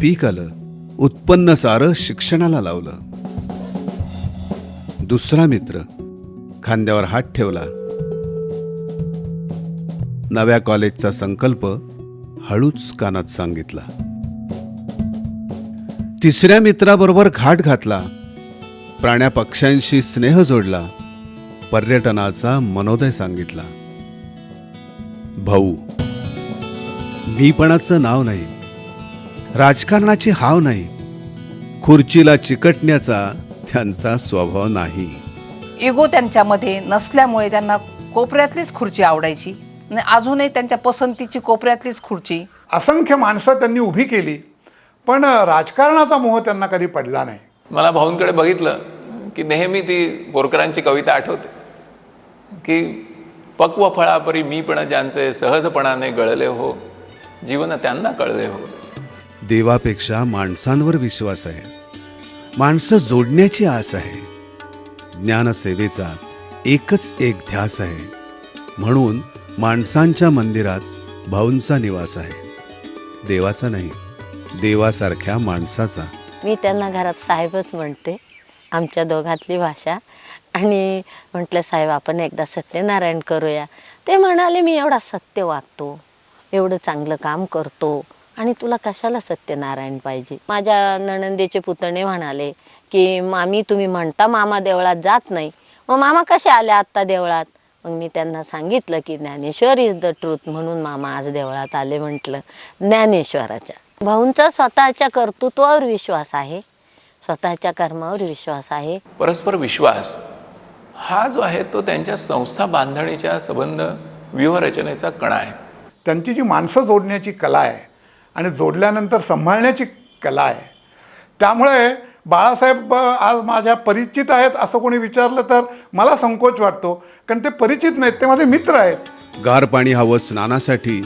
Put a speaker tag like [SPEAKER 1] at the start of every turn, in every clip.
[SPEAKER 1] पीक आलं उत्पन्न सारं शिक्षणाला लावलं. दुसरा मित्र खांद्यावर हात ठेवला. नव्या कॉलेजचा संकल्प हळूच कानात सांगितला. तिसऱ्या मित्राबरोबर घाट घातला. प्राण्या पक्ष्यांशी स्नेह जोडला. पर्यटनाचा मनोदय सांगितला. भाऊ मीपणाचं नाव नाही. राजकारणाची हाव नाही. खुर्चीला चिकटण्याचा त्यांचा स्वभाव नाही.
[SPEAKER 2] इगो त्यांच्यामध्ये नसल्यामुळे त्यांना कोपऱ्यातलीच खुर्ची आवडायची. आणि अजूनही त्यांच्या पसंतीची कोपऱ्यातलीच खुर्ची.
[SPEAKER 3] असंख्य माणसं त्यांनी उभी केली पण राजकारणाचा मोह त्यांना कधी पडला नाही.
[SPEAKER 4] मला भाऊंकडे बघितलं की नेहमी ती बोरकरांची कविता आठवते. की पक्व फळापरी मीपण ज्यांचे सहजपणाने गळले हो जीवन त्यांना कळले हो.
[SPEAKER 1] देवापेक्षा माणसांवर विश्वास आहे. माणसं जोडण्याची आस आहे. ज्ञानसेवेचा एकच एक ध्यास आहे. म्हणून माणसांच्या मंदिरात भाऊंचा निवास आहे. देवाचा नाही देवासारख्या माणसाचा.
[SPEAKER 5] मी त्यांना घरात साहेबच म्हणते. आमच्या दोघातली भाषा. आणि म्हटलं साहेब आपण एकदा सत्यनारायण करूया. ते म्हणाले मी एवढा सत्य वागतो. एवढं चांगलं काम करतो. आणि तुला कशाला सत्यनारायण पाहिजे? माझ्या नणंदेचे पुतणे म्हणाले की मामी तुम्ही म्हणता मामा देवळात जात नाही. मग मामा कसे आले आत्ता देवळात? मग मी त्यांना सांगितलं की ज्ञानेश्वर इज द ट्रूथ म्हणून मामा आज देवळात आले म्हटलं. ज्ञानेश्वराच्या. भाऊंचा स्वतःच्या कर्तृत्वावर विश्वास आहे. स्वतःच्या कर्मावर विश्वास आहे.
[SPEAKER 4] परस्पर विश्वास हा जो आहे तो त्यांच्या संस्था बांधणीच्या संबंध व्यूहरचनेचा कणा आहे.
[SPEAKER 3] त्यांची जी माणसं जोडण्याची कला आहे आणि जोडल्यानंतर सांभाळण्याची कला आहे. त्यामुळे बाळासाहेब आज माझ्या परिचित आहेत असं कोणी विचारलं तर मला संकोच वाटतो. कारण ते परिचित नाहीत ते माझे मित्र आहेत.
[SPEAKER 1] गार पाणी हवं स्नानासाठी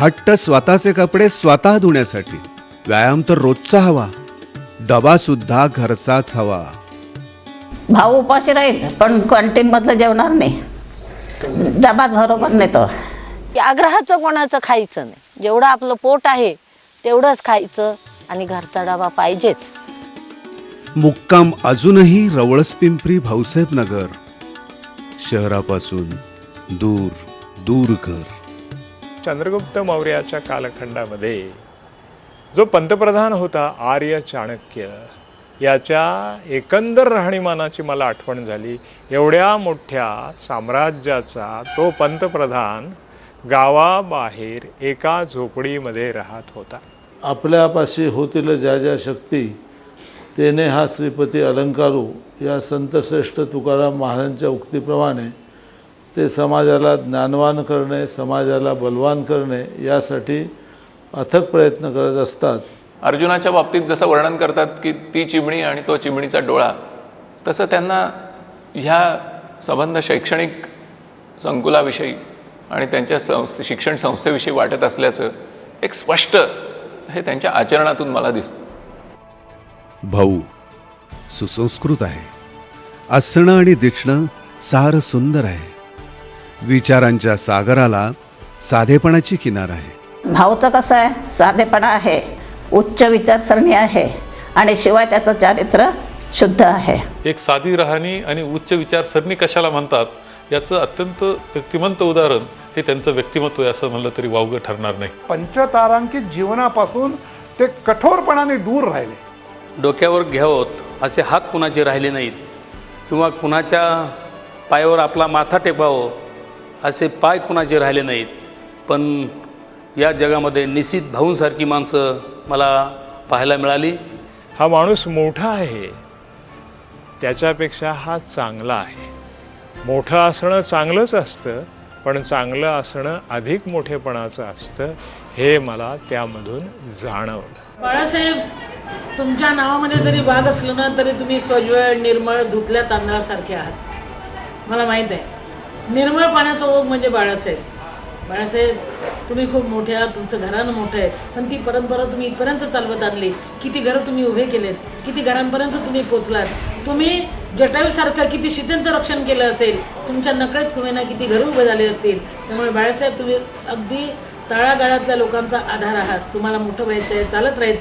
[SPEAKER 1] हट्ट स्वतःचे कपडे स्वतः धुण्यासाठी. व्यायाम तर रोजचा हवा डबा सुद्धा घरचाच हवा.
[SPEAKER 6] भाऊ उपाशी राहील पण कॅन्टीनमधलं जेवणार नाही. डबात बरोबर नेतो.
[SPEAKER 5] की आग्रहाचं कोणाचं खायचं नाही. जेवढं आपलं पोट आहे तेवढंच खायचं आणि घरचा डबा पाहिजेच.
[SPEAKER 1] मुक्काम अजूनही रवळस पिंपरी भाऊसाहेब नगर. शहरापासून दूर दूर घर
[SPEAKER 7] चंद्रगुप्त मौर्याच्या कालखंडामध्ये जो पंतप्रधान होता आर्य चाणक्य याच्या एकंदर राहणीमानाची मला आठवण झाली. एवढ्या मोठ्या साम्राज्याचा तो पंतप्रधान गावाबाहेर एका झोपडीमध्ये राहत होता.
[SPEAKER 8] आपल्यापाशी होतील ज्या ज्या शक्ती तेने हा श्रीपती अलंकारू. या संतश्रेष्ठ तुकाराम महाराजांच्या उक्तीप्रमाणे ते समाजाला ज्ञानवान करणे समाजाला बलवान करणे यासाठी अथक प्रयत्न करत असतात.
[SPEAKER 4] अर्जुनाच्या बाबतीत जसं वर्णन करतात की ती चिमणी आणि तो चिमणीचा डोळा तसं त्यांना ह्या संबंध शैक्षणिक संकुलाविषयी आणि त्यांच्या संस्थे शिक्षण संस्थेविषयी वाटत असल्याचं एक स्पष्ट हे त्यांच्या आचरणातून मला दिसतं.
[SPEAKER 1] भाऊ सुसंस्कृत आहे. असणं आणि दिसणं सार सुंदर आहे. विचारांच्या सागराला साधेपणाची किनार आहे.
[SPEAKER 6] भाऊचं कसं आहे? साधेपणा आहे. उच्च विचारसरणी आहे. आणि शिवाय त्याचं चारित्र्य शुद्ध आहे.
[SPEAKER 9] एक साधी राहणी आणि उच्च विचारसरणी कशाला म्हणतात? याचं अत्यंत व्यक्तिमंत उदाहरण हे त्यांचं व्यक्तिमत्व आहे असं म्हणलं तरी वावगं ठरणार नाही.
[SPEAKER 3] पंचतारांकित जीवनापासून ते कठोरपणाने दूर राहिले.
[SPEAKER 10] डोक्यावर घ्यावत असे हात कुणाचे राहिले नाहीत. किंवा कुणाच्या पायावर आपला माथा टेपावं असे पाय कुणाचे राहिले नाहीत. पण या जगामध्ये निश्चित भाऊंसारखी माणसं मला पाहायला मिळाली.
[SPEAKER 7] हा माणूस मोठा आहे. त्याच्यापेक्षा हा चांगला आहे. मोठं असणं चांगलंच असतं. पण चांगलं असणं अधिक मोठेपणाचं असतं हे मला त्यामधून जाणवलं.
[SPEAKER 11] बाळासाहेब तुमच्या नावामध्ये जरी वाघ असलं ना तरी तुम्ही स्वज्वळ निर्मळ धुतल्या तांदळासारखे आहात. मला माहीत आहे. निर्मळ पाण्याचा ओघ म्हणजे बाळासाहेब. बाळासाहेब तुम्ही खूप मोठे आहात तुमचं घरानं मोठं आहे पण ती परंपरा तुम्ही इथपर्यंत चालवत आणली. किती घरं तुम्ही उभे केलेत किती घरांपर्यंत तुम्ही पोचलात. तुम्ही जटायूसारखं किती शितेंचं रक्षण केलं असेल तुमच्या नकळत कुमेना किती घरं उभे झाले असतील त्यामुळे बाळासाहेब तुम्ही अगदी तळागाळातल्या लोकांचा आधार आहात. तुम्हाला मोठं व्हायचं आहे चालत राहायचं आहे